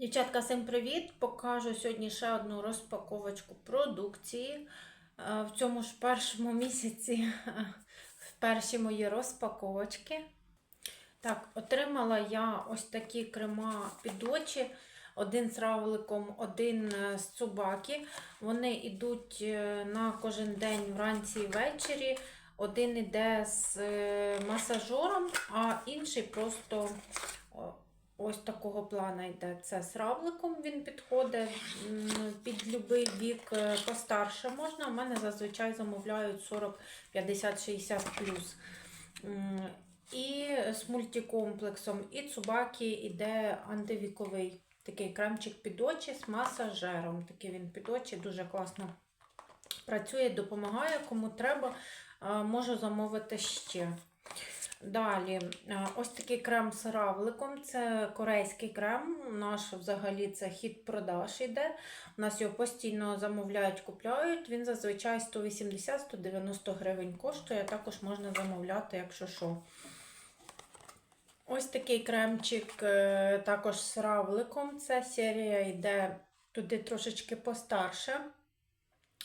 Дівчатка, всім привіт! Покажу сьогодні ще одну розпаковочку продукції. Е, В цьому ж першому місяці в перші мої розпаковочки. Так, отримала я ось такі крема під очі. Один з равликом, один е, з цубаки. Вони йдуть е, на кожен день вранці і ввечері. Один іде з масажером, а інший просто ось такого плана йде. Це з равликом він підходить під будь-який вік е, постарше можна. У мене зазвичай замовляють 40, 50, 60 плюс. І з мультикомплексом, і цубаки іде антивіковий такий кремчик під очі з масажером. Такий він під очі дуже класно працює, допомагає, кому треба, можу замовити ще. Далі, ось такий крем з равликом. Це корейський крем. Наш взагалі це хід продаж іде. У нас його постійно замовляють, купляють. Він зазвичай 180-190 гривень коштує. Також можна замовляти, якщо що. Ось такий кремчик е, також з равликом. Ця серія йде туди трошечки постарше.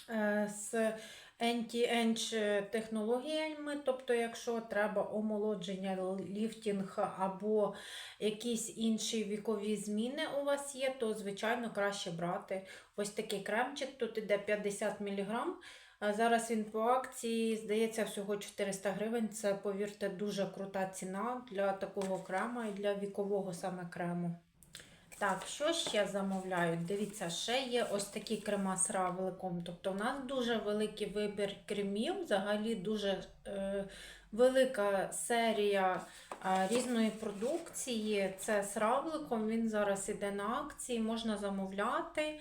е, З anti-age технологіями, тобто, якщо треба омолодження, ліфтінг або якісь інші вікові зміни у вас є, то, звичайно, краще брати ось такий кремчик. Тут іде 50 мг. Зараз він по акції, здається, всього 400 гривень. Це, повірте, дуже крута ціна для такого крема і для вікового саме крему. Так, що ще замовляють? Дивіться, ще є ось такі крема з равликом. Тобто, у нас дуже великий вибір кремів, взагалі дуже е, велика серія е, різної продукції. Це з равликом, він зараз іде на акції, можна замовляти.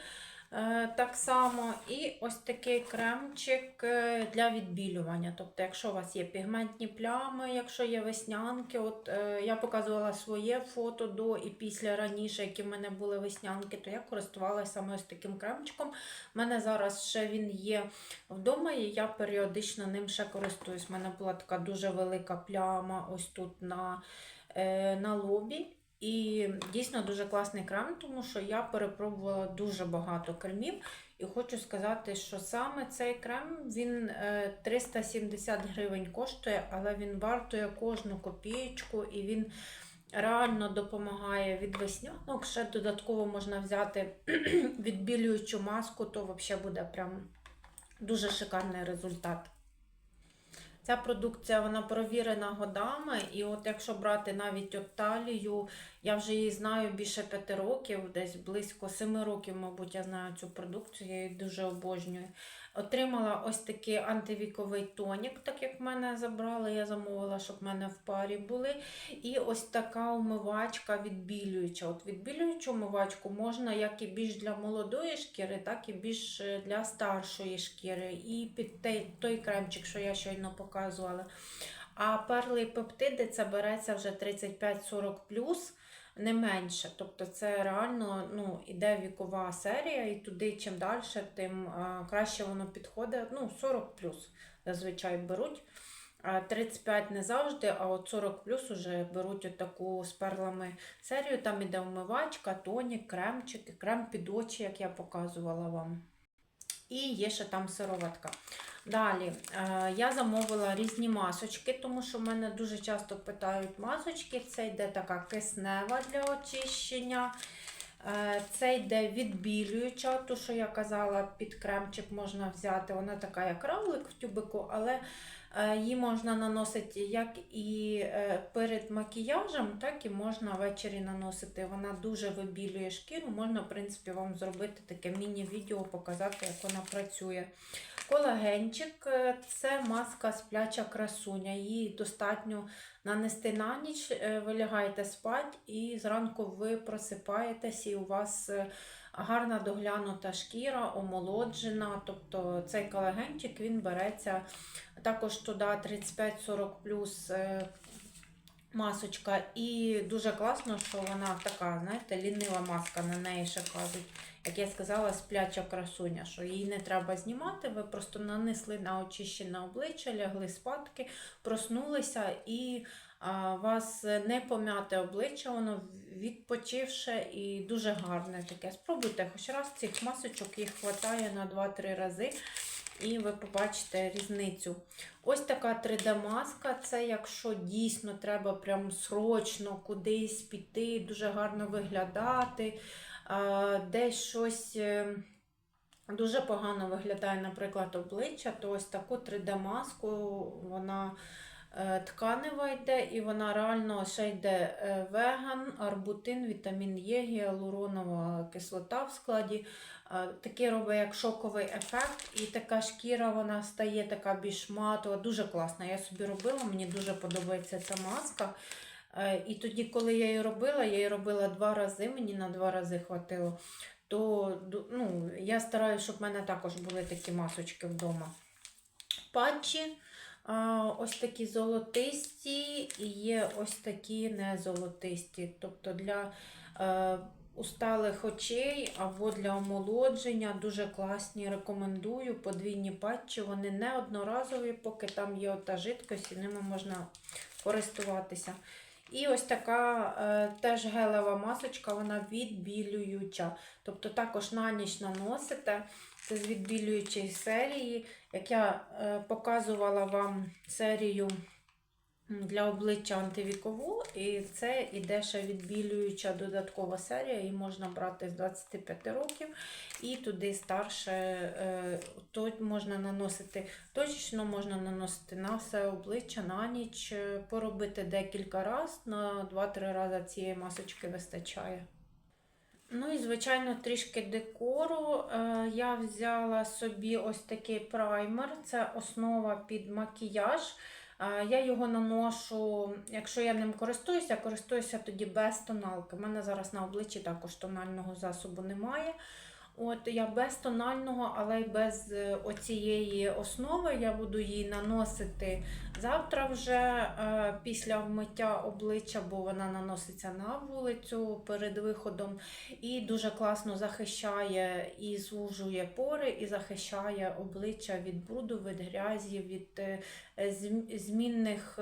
Е, Так само і ось такий кремчик е, для відбілювання. Тобто, якщо у вас є пігментні плями, якщо є веснянки, от е, я показувала своє фото до і після раніше, які в мене були веснянки, то я користувалася саме ось таким кремчиком. У мене зараз ще він є вдома, і я періодично ним ще користуюсь. У мене була така дуже велика пляма ось тут на, на лобі. І дійсно дуже класний крем, тому що я перепробувала дуже багато кремів. І хочу сказати, що саме цей крем він е, 370 гривень коштує, але він вартує кожну копієчку і він реально допомагає від веснянок. Ще додатково можна взяти відбілюючу маску, то взагалі буде прям дуже шикарний результат. Ця продукція вона провірена годами, і от якщо брати навіть от талію, я вже її знаю більше п'яти років, десь близько семи років, мабуть, я знаю цю продукцію, я її дуже обожнюю. Отримала ось такий антивіковий тонік, так як в мене забрали, я замовила, щоб в мене в парі були. І ось така умивачка відбілююча. От відбілюючу умивачку можна як і більш для молодої шкіри, так і більш е, для старшої шкіри. І під той, той кремчик, що я щойно показувала. А перли пептиди це береться вже 35-40 не менше. Тобто це реально ну, іде вікова серія, і туди чим далі, тим а, краще воно підходить. Ну, 40 зазвичай беруть. А 35 не завжди, а от 40 плюс уже беруть отаку з перлами серію. Там іде вмивачка, тонік, кремчики, крем під очі, як я показувала вам. І є ще там сироватка. Далі е, я замовила різні масочки, тому що в мене дуже часто питають масочки. Це йде така киснева для очищення. Е, Це йде відбілююча, ту, що я казала, під кремчик можна взяти. Вона така, як равлик в тюбику, але е, її можна наносити як і е, перед макіяжем, так і можна ввечері наносити. Вона дуже вибілює шкіру. Можна, в принципі, вам зробити таке міні-відео, показати, як вона працює. Колагенчик це маска спляча красуня. Її достатньо нанести на ніч, е, ви лягаєте спати, і зранку ви просипаєтесь, і у вас е, гарна доглянута шкіра, омолоджена. Тобто цей колагенчик він береться також туди 35-40 плюс. Масочка, і дуже класно, що вона така, знаєте, лінива маска на неї ще кажуть. Як я сказала, спляча красуня, що її не треба знімати, ви просто нанесли на очищене обличчя, лягли спадки, проснулися і а, вас не пом'яте обличчя, воно відпочивше і дуже гарне таке. Спробуйте хоч раз цих масочок, їх вистачає на 2-3 рази. І ви побачите різницю. Ось така 3D-маска. Це якщо дійсно треба прям срочно кудись піти, дуже гарно виглядати, десь щось е, дуже погано виглядає, наприклад, обличчя, то ось таку 3D-маску вона е, тканева йде, і вона реально ще йде е, веган, арбутин, вітамін Е, гіалуронова кислота в складі. Таке робить як шоковий ефект, і така шкіра вона стає така більш матова, дуже класна. Я собі робила, мені дуже подобається ця маска. Е, І тоді, коли я її робила, я її робила два рази, мені на два рази хватило. То ну, я стараюся, щоб в мене також були такі масочки вдома. Патчі. Ось такі золотисті і є ось такі не золотисті. Тобто для е, усталих очей або для омолодження дуже класні. Рекомендую подвійні патчі. Вони не одноразові, поки там є ота жидкость, і ними можна користуватися. І ось така е, теж гелева масочка, вона відбілююча. Тобто також на ніч наносите. Це з відбілюючої серії. Як я е, показувала вам серію для обличчя антивікову, і це іде ще відбілююча додаткова серія, її можна брати з 25 років, і туди старше е, то можна наносити точечно, можна наносити на все обличчя на ніч, е, поробити декілька разів, на 2-3 рази цієї масочки вистачає. Ну і, звичайно, трішки декору. Е, Я взяла собі ось такий праймер. Це основа під макіяж. Я його наношу, якщо я ним користуюся, користуюся тоді без тоналки. У мене зараз на обличчі також тонального засобу немає. От я без тонального, але й без е, оцієї основи. Я буду її наносити завтра вже е, після вмиття обличчя, бо вона наноситься на вулицю перед виходом. І дуже класно захищає і звужує пори, і захищає обличчя від бруду, від грязі, від е, змінних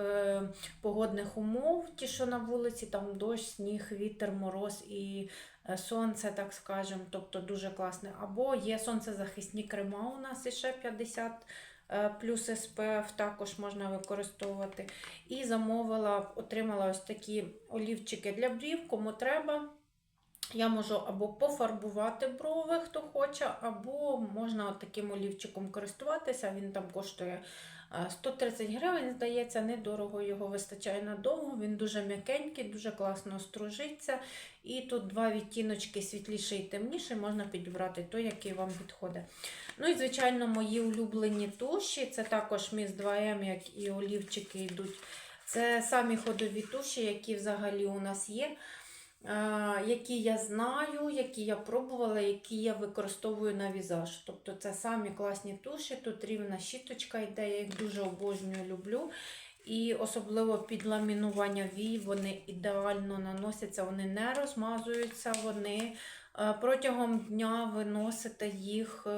погодних умов, ті, що на вулиці, там дощ, сніг, вітер, мороз і сонце, так скажемо, тобто дуже класне. Або є сонцезахисні крема у нас іще 50 е, плюс СПФ також можна використовувати. І замовила, отримала ось такі олівчики для брів, кому треба. Я можу або пофарбувати брови, хто хоче, або можна таким олівчиком користуватися. Він там коштує е, 130 гривень, здається, недорого його вистачає надовго. Він дуже м'якенький, дуже класно стружиться. І тут два відтіночки світліший і темніший, можна підібрати той, який вам підходить. Ну і, звичайно, мої улюблені туші. Це також Міс 2М, як і олівчики йдуть. Це самі ходові туші, які взагалі у нас є. Е, Які я знаю, які я пробувала, які я використовую на візаж. Тобто це самі класні туші, тут рівна щіточка йде, я їх дуже обожнюю, люблю. І особливо під ламінування вій вони ідеально наносяться, вони не розмазуються, вони протягом дня ви носите їх, е,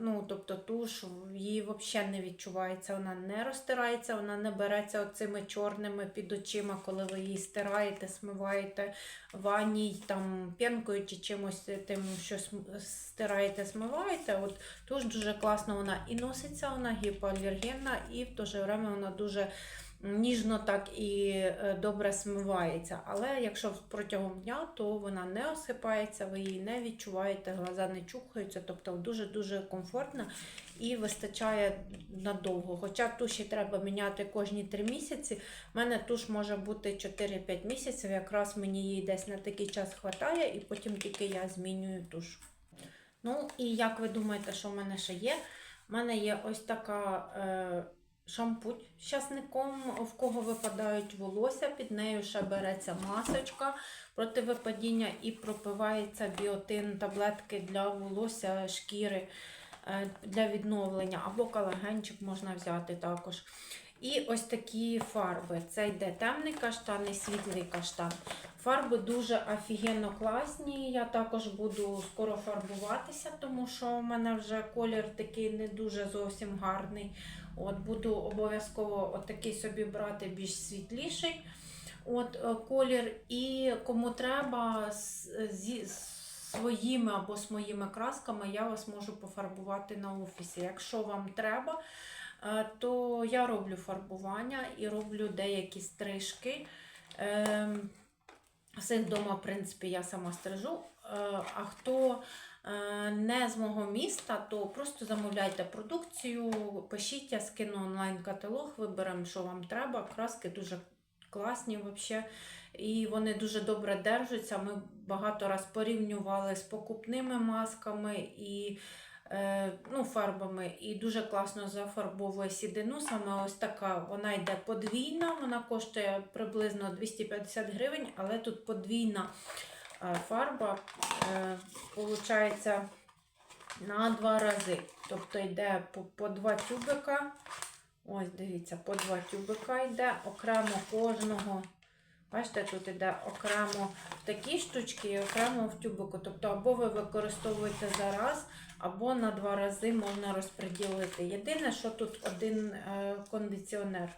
ну, тобто туш, її взагалі не відчувається, вона не розтирається, вона не береться оцими чорними під очима, коли ви її стираєте, смиваєте в ванні там пінкою чи чимось тим, що стираєте, смиваєте. От туш дуже класно вона і носиться, вона гіпоалергенна, і в то же время вона дуже ніжно так і е, добре смивається. Але якщо протягом дня, то вона не осипається, ви її не відчуваєте, глаза не чухаються, тобто дуже-дуже комфортна і вистачає надовго. Хоча туші треба міняти кожні 3 місяці. У мене туш може бути 4-5 місяців, якраз мені її десь на такий час вистачає, і потім тільки я змінюю туш. Ну і як ви думаєте, що в мене ще є? У мене є ось така е, шампунь з часником, в кого випадають волосся, під нею ще береться масочка проти випадіння і пропивається біотин, таблетки для волосся, шкіри е, для відновлення, або колагенчик можна взяти також. І ось такі фарби. Це йде темний каштан і світлий каштан. Фарби дуже офігенно класні. Я також буду скоро фарбуватися, тому що в мене вже колір такий не дуже зовсім гарний. От Буду обов'язково отакий собі брати більш світліший. От е, колір, і кому треба зі своїми або з моїми красками, я вас можу пофарбувати на офісі. Якщо вам треба, е, то я роблю фарбування і роблю деякі стрижки. Ем, Всіх вдома, в принципі, я сама стрижу. Е, А хто е, не з мого міста, то просто замовляйте продукцію, пишіть, я скину онлайн-каталог, виберемо, що вам треба. Краски дуже класні взагалі. І вони дуже добре держаться. Ми багато раз порівнювали з покупними масками і ну, фарбами, і дуже класно зафарбовує сідину. Саме ось така вона йде подвійна, вона коштує приблизно 250 гривень, але тут подвійна е, фарба. Е, Получається на два рази. Тобто йде по, по два тюбика. Ось, дивіться, по два тюбика йде окремо кожного. Бачите, тут йде окремо в такі штучки і окремо в тюбику. Тобто, або ви використовуєте зараз, або на два рази можна розподілити. Єдине, що тут один е, кондиціонер.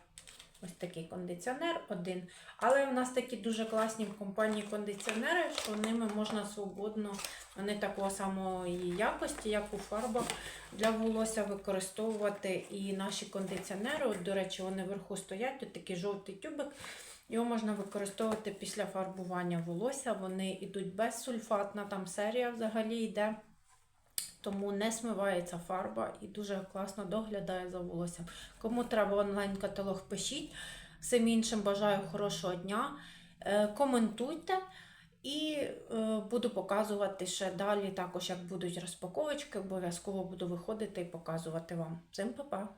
Ось такий кондиціонер один. Але в нас такі дуже класні в компанії кондиціонери, що ними можна свободно, вони такого самої якості, як у фарбах, для волосся використовувати і наші кондиціонери. От, до речі, вони вверху стоять, тут такий жовтий тюбик. Його можна використовувати після фарбування волосся. Вони йдуть безсульфатна, там серія взагалі йде. Тому не смивається фарба і дуже класно доглядає за волоссям. Кому треба онлайн-каталог, пишіть. Всім іншим бажаю хорошого дня. Е, Коментуйте. І е, буду показувати ще далі, також як будуть розпаковочки, обов'язково буду виходити і показувати вам. Всім па-па!